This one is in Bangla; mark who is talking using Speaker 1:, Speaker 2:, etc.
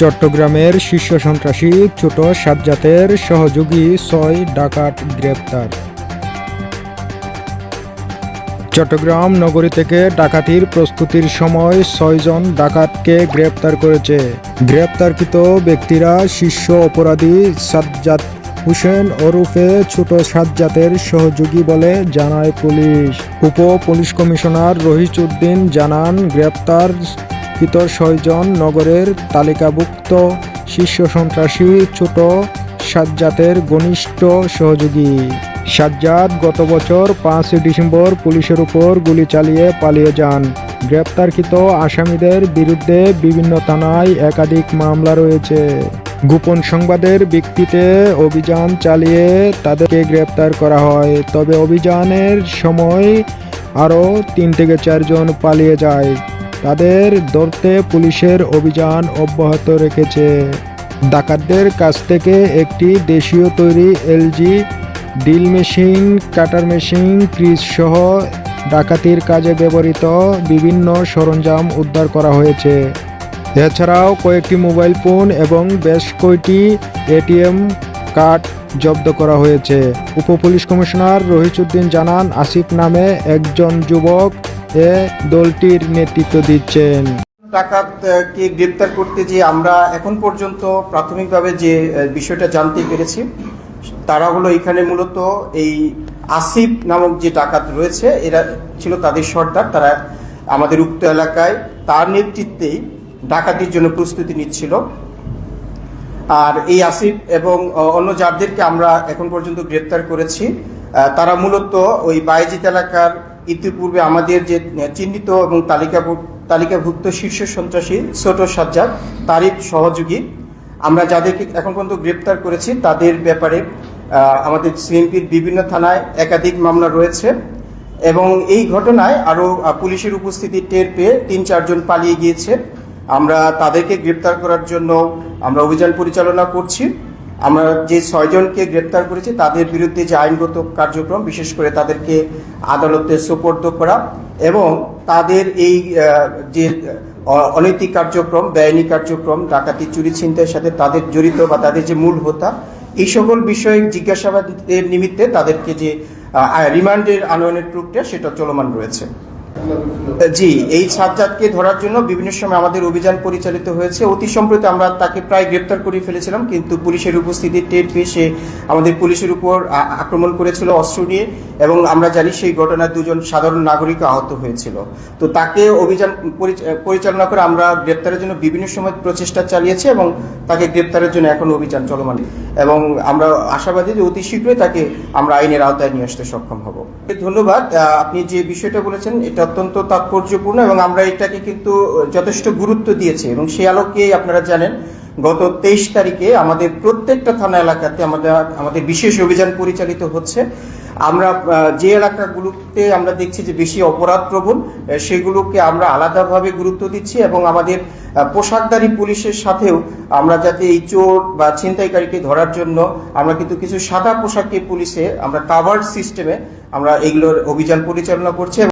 Speaker 1: চট্টগ্রামের শীর্ষ সন্ত্রাসী ছোট সাজ্জাতের সহযোগী ছয় ডাকাত গ্রেপ্তার। চট্টগ্রাম নগরী থেকে ডাকাতির প্রস্তুতির সময় ছয়জন ডাকাতকে গ্রেপ্তার করেছে। গ্রেপ্তারকৃত ব্যক্তিরা শীর্ষ অপরাধী সাজ্জাদ হুসেন ওরফে ছোট সাজ্জাতের সহযোগী বলে জানায় পুলিশ। উপ পুলিশ কমিশনার রহিচউদ্দিন জানান, গ্রেপ্তার কৃত ছয়জন নগরের তালিকাভুক্ত শীর্ষ সন্ত্রাসী ছোট সাজ্জাতের ঘনিষ্ঠ সহযোগী। সাজ্জাদ গত বছর পাঁচই ডিসেম্বর পুলিশের উপর গুলি চালিয়ে পালিয়ে যান। গ্রেপ্তারকৃত আসামিদের বিরুদ্ধে বিভিন্ন থানায় একাধিক মামলা রয়েছে। গোপন সংবাদের ভিত্তিতে অভিযান চালিয়ে তাদেরকে গ্রেপ্তার করা হয়, তবে অভিযানের সময় আরও তিন থেকে চারজন পালিয়ে যায়। তাদের ধরতে পুলিশের অভিযান অব্যাহত রেখেছে। ডাকাতদের কাছ থেকে একটি দেশীয় তৈরি LG, drill machine, cutter machine, crease সহ ডাকাতির কাজে ব্যবহৃত বিভিন্ন সরঞ্জাম উদ্ধার করা হয়েছে। এছাড়াও কয়েকটি মোবাইল ফোন এবং বেশ কয়টি এটিএম কার্ড জব্দ করা হয়েছে। উপ পুলিশ কমিশনার রহিচউদ্দিন জানান, আসিফ নামে একজন যুবক দলটির নেতৃত্ব দিচ্ছেন।
Speaker 2: ডাকাতকে গ্রেপ্তার করতে যে আমরা এখন পর্যন্ত প্রাথমিকভাবে যে বিষয়টা জানতে পেরেছি, তারা হলো এখানে মূলত এই আসিফ নামক যে ডাকাত রয়েছে, এরা ছিল তাদের সর্দার, তারা আমাদের উক্ত এলাকায় তার নেতৃত্বেই ডাকাতির জন্য প্রস্তুতি নিচ্ছিল। আর এই আসিফ এবং অন্য যাদেরকে আমরা এখন পর্যন্ত গ্রেপ্তার করেছি তারা মূলত ওই বাইজিত এলাকার ইতিপূর্বে আমাদের যে চিহ্নিত এবং তালিকাভুক্ত তালিকাভুক্ত শীর্ষ সন্ত্রাসী ছোট সাজ্জাদ তারই সহযোগী, আমরা যাদেরকে এখন পর্যন্ত গ্রেপ্তার করেছি, তাদের ব্যাপারে আমাদের সিএমপির বিভিন্ন থানায় একাধিক মামলা রয়েছে এবং এই ঘটনায় আরও পুলিশের উপস্থিতি টের পেয়ে তিন চারজন পালিয়ে গিয়েছে। আমরা তাদেরকে গ্রেপ্তার করার জন্য আমরা অভিযান পরিচালনা করছি। আমরা যে ছয়জনকে গ্রেপ্তার করেছি, তাদের বিরুদ্ধে যে আইনগত কার্যক্রম, বিশেষ করে তাদেরকে আদালতে সোপর্দ করা এবং তাদের এই যে অনৈতিক কার্যক্রম, বেআইনি কার্যক্রম, ডাকাতি, চুরি, ছিনতাইয়ের সাথে তাদের জড়িত বা তাদের যে মূল হোতা, এই সকল বিষয়ে জিজ্ঞাসাবাদের নিমিত্তে তাদেরকে যে রিমান্ডের আনয়নের প্রক্রিয়া, সেটা চলমান রয়েছে। জি, এই সাজ্জাদকে ধরার জন্য বিভিন্ন সময় আমাদের অভিযান পরিচালিত হয়েছে। অতি সম্প্রতি আমরা তাকে প্রায় গ্রেপ্তার করে ফেলেছিলাম, কিন্তু পুলিশের উপস্থিতি টের পেয়ে সে আমাদের পুলিশের উপর আক্রমণ করেছিল অস্ত্র নিয়ে। এবং আমরা জানি সেই ঘটনায় দুজন সাধারণ নাগরিক আহত হয়েছিল। তো তাকে অভিযান পরিচ- পরিচালনা করে আমরা গ্রেপ্তারের জন্য বিভিন্ন সময় প্রচেষ্টা চালিয়েছি এবং তাকে গ্রেপ্তারের জন্য এখন অভিযান চলমান। এবং আমরা আশাবাদী যে অতি শীঘ্রই তাকে আমরা আইনের আওতায় নিয়ে আসতে সক্ষম হব। ধন্যবাদ। আপনি যে বিষয়টা বলেছেন, এটা অত্যন্ত তাৎপর্যপূর্ণ এবং আমরা এটাকে কিন্তু যথেষ্ট গুরুত্ব দিয়েছি এবং সেই আলোকে আপনারা জানেন, গত তেইশ তারিখে আমাদের প্রত্যেকটা থানা এলাকাতে আমাদের আমাদের বিশেষ অভিযান পরিচালিত হচ্ছে। আমরা যে এলাকাগুলোতে আমরা দেখছি যে বেশি অপরাধ প্রবণ সেগুলোকে আমরা আলাদাভাবে গুরুত্ব দিচ্ছি এবং আমাদের পোশাকদারি পুলিশের সাথেও আমরা যাতে এই চোর বা ছিনতাইকারীকে ধরার জন্য আমরা কিন্তু কিছু সাদা পোশাকে পুলিশে আমরা কাভার সিস্টেমে আমরা এগুলোর অভিযান পরিচালনা করছি।